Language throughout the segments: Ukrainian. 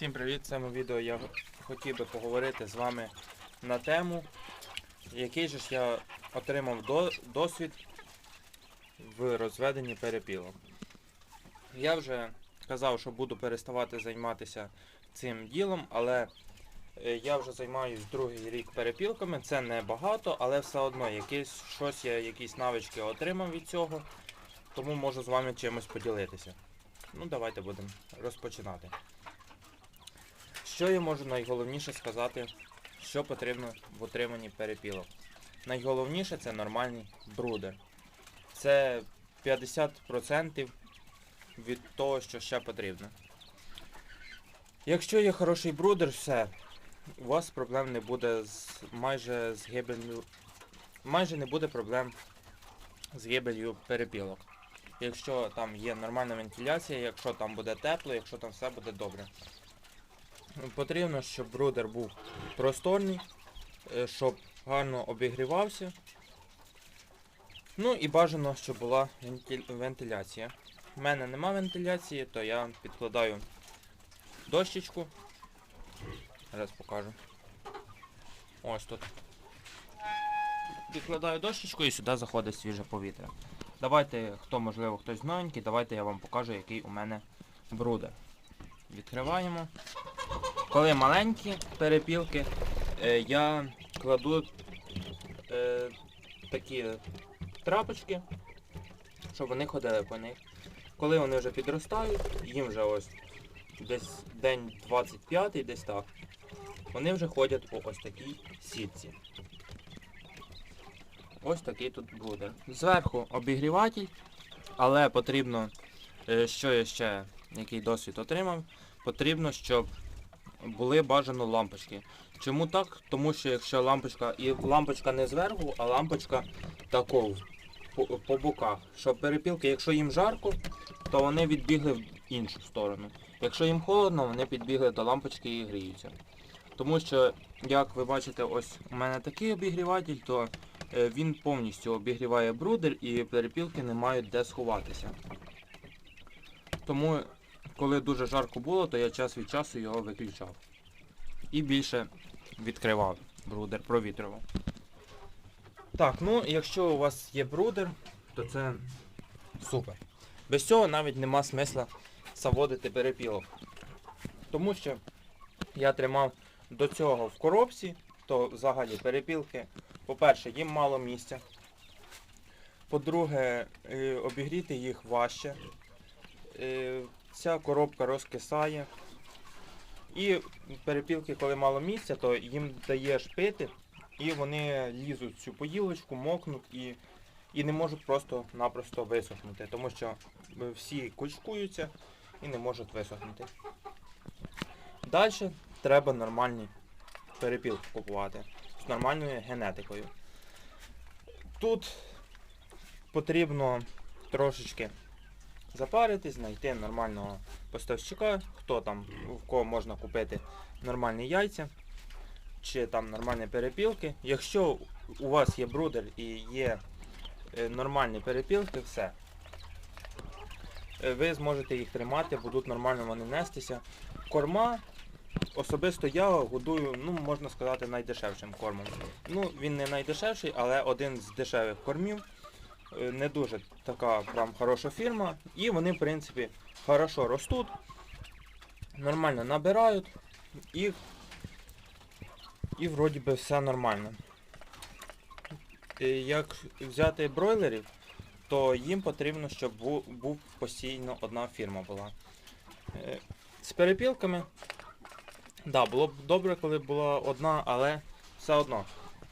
Всім привіт! В цьому відео я хотів би поговорити з вами на тему, який же ж я отримав до- досвід в розведенні перепілок. Я вже казав, що буду переставати займатися цим ділом, але е, я вже займаюсь другий рік перепілками. Це не багато, але все одно якесь, щось я, якісь навички отримав від цього, тому можу з вами чимось поділитися. Ну, давайте будемо розпочинати. Що я можу найголовніше сказати, що потрібно в утриманні перепілок? Найголовніше це нормальний брудер. Це 50% від того, що ще потрібно. Якщо є хороший брудер, все, у вас проблем не буде з майже з гибелью. Майже не буде проблем з гибелью перепілок. Якщо там є нормальна вентиляція, якщо там буде тепло, якщо там все буде добре. Потрібно, щоб брудер був просторний, е, щоб гарно обігрівався. Ну і бажано, щоб була вентиляція. У мене нема вентиляції, то я підкладаю дощечку. Зараз покажу. Ось тут. Підкладаю дощечку і сюди заходить свіже повітря. Давайте, хто можливо хтось новенький, давайте я вам покажу, який у мене брудер. Відкриваємо. Коли маленькі перепілки, е, я кладу е, такі трапочки, щоб вони ходили по них. Коли вони вже підростають, їм вже ось десь день 25 десь так, вони вже ходять по ось такій сітці. Ось такий тут буде. Зверху обігріватель, але потрібно, е, що я ще, який досвід отримав, потрібно, щоб були бажано лампочки. Чому так? Тому що якщо лампочка, і лампочка не зверху, а лампочка тако по, по боках. Щоб перепілки, якщо їм жарко, то вони відбігли в іншу сторону. Якщо їм холодно, вони підбігли до лампочки і гріються. Тому що, як ви бачите, ось у мене такий обігріватель, то е, він повністю обігріває брудер і перепілки не мають де сховатися. Тому коли дуже жарко було, то я час від часу його виключав. І більше відкривав брудер, провітрював. Так, ну якщо у вас є брудер, то це супер. Без цього навіть нема смисла заводити перепілок. Тому що я тримав до цього в коробці, то взагалі перепілки, по-перше, їм мало місця. По-друге, е, обігріти їх важче. Е, Ця коробка розкисає. І перепілки, коли мало місця, то їм даєш пити, і вони лізуть в цю поїлочку, мокнуть і, і не можуть просто-напросто висохнути, тому що е, всі кучкуються і не можуть висохнути. Далі треба нормальні перепілки купувати з нормальною генетикою. Тут потрібно трошечки запаритись, знайти нормального поставщика, хто там, в кого можна купити нормальні яйця, чи там нормальні перепілки. Якщо у вас є брудер і є е, нормальні перепілки, все. Е, Ви зможете їх тримати, будуть нормально вони нестися. Корма, особисто я годую, ну можна сказати, найдешевшим кормом. Ну, він не найдешевший, але один з дешевих кормів. Е, Не дуже така прям хороша фірма. І вони, в принципі, хорошо ростуть, нормально набирають і, і вроді би все нормально. Е, Як взяти бройлерів, то їм потрібно, щоб бу- був постійно одна фірма була. Е, З перепілками, да, було б добре, коли була одна, але все одно.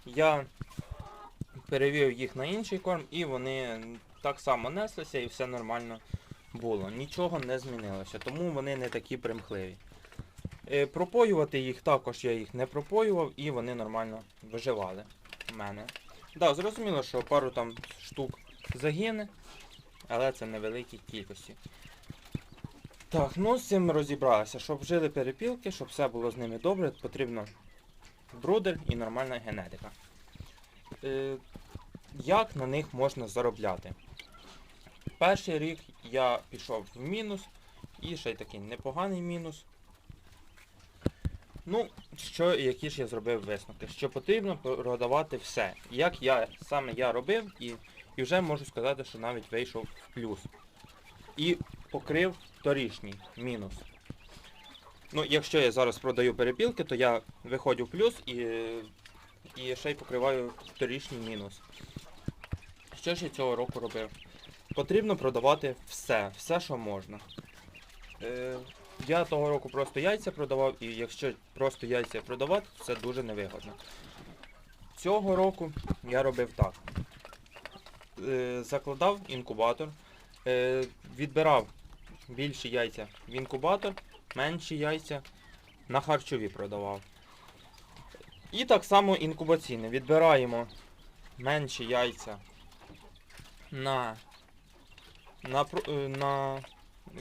Я перевів їх на інший корм і вони так само неслися і все нормально було. Нічого не змінилося, тому вони не такі примхливі. Е, Пропоювати їх також я їх не пропоював і вони нормально виживали в мене. Да, зрозуміло, що пару там штук загине, але це невеликі кількості. Так, ну з цим розібралися. Щоб жили перепілки, щоб все було з ними добре, потрібно брудер і нормальна генетика. Е, як на них можна заробляти? Перший рік я пішов в мінус, і ще й такий непоганий мінус. Ну, що, які ж я зробив висновки? Що потрібно продавати все. Як я саме я робив, і, і вже можу сказати, що навіть вийшов в плюс. І покрив торішній мінус. Ну, якщо я зараз продаю перепілки, то я виходжу в плюс і, і ще й покриваю торішній мінус. Що ж я цього року робив? Потрібно продавати все, все, що можна. Е, я того року просто яйця продавав, і якщо просто яйця продавати, це дуже невигодно. Цього року я робив так. Е, закладав інкубатор, е, відбирав більші яйця в інкубатор, менші яйця на харчові продавав. І так само інкубаційне. Відбираємо менші яйця на, на, е, на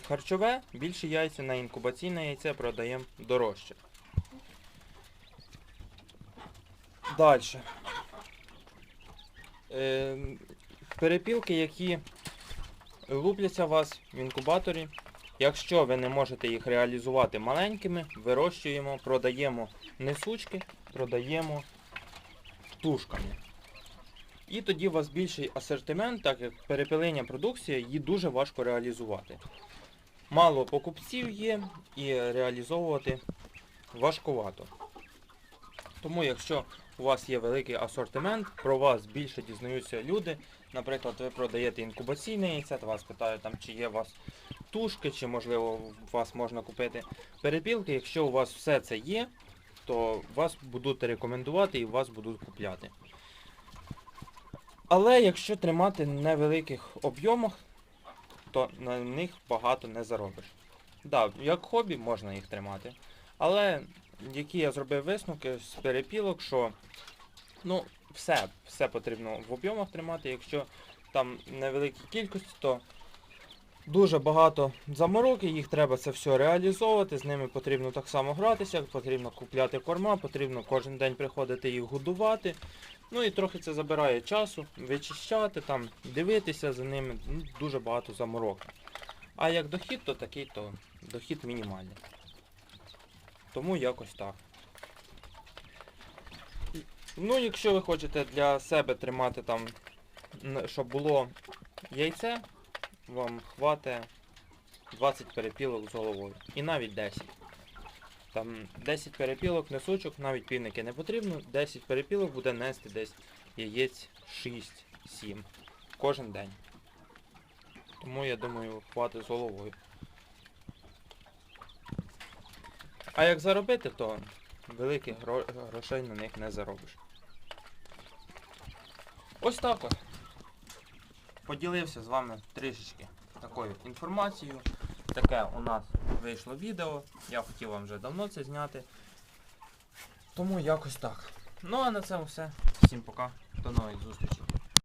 харчове, більші яйця на інкубаційне яйце продаємо дорожче. Далі. Е, перепілки, які лупляться у вас в інкубаторі. Якщо ви не можете їх реалізувати маленькими, вирощуємо, продаємо несучки, продаємо тушками. І тоді у вас більший асортимент, так як перепилення продукція, її дуже важко реалізувати. Мало покупців є і реалізовувати важкувато. Тому якщо у вас є великий асортимент, про вас більше дізнаються люди. Наприклад, ви продаєте інкубаційне яйце, то вас питають, там, чи є у вас тушки, чи можливо вас можна купити перепілки. Якщо у вас все це є, то вас будуть рекомендувати і вас будуть купляти. Але якщо тримати в невеликих об'ємах, то на них багато не заробиш. Так, да, як хобі можна їх тримати. Але які я зробив висновки з перепілок, що ну, все, все потрібно в об'ємах тримати. Якщо там невеликі кількості, то дуже багато заморок, і їх треба це все реалізовувати. З ними потрібно так само гратися, потрібно купляти корма, потрібно кожен день приходити їх годувати. Ну і трохи це забирає часу, вичищати, там, дивитися за ними, ну, дуже багато заморок. А як дохід, то такий, то дохід мінімальний. Тому якось так. Ну, якщо ви хочете для себе тримати там, щоб було яйце, вам хватить 20 перепілок з головою. І навіть 10. Там 10 перепілок, несучок, навіть півники не потрібно. 10 перепілок буде нести десь яєць 6-7 кожен день. Тому я думаю, хватить з головою. А як заробити, то великих грошей на них не заробиш. Ось так. Поділився з вами трішечки такою інформацією. Таке у нас вийшло відео. Я хотів вам вже давно це зняти. Тому якось так. Ну а на цьому все. Всім пока. До нових зустрічей.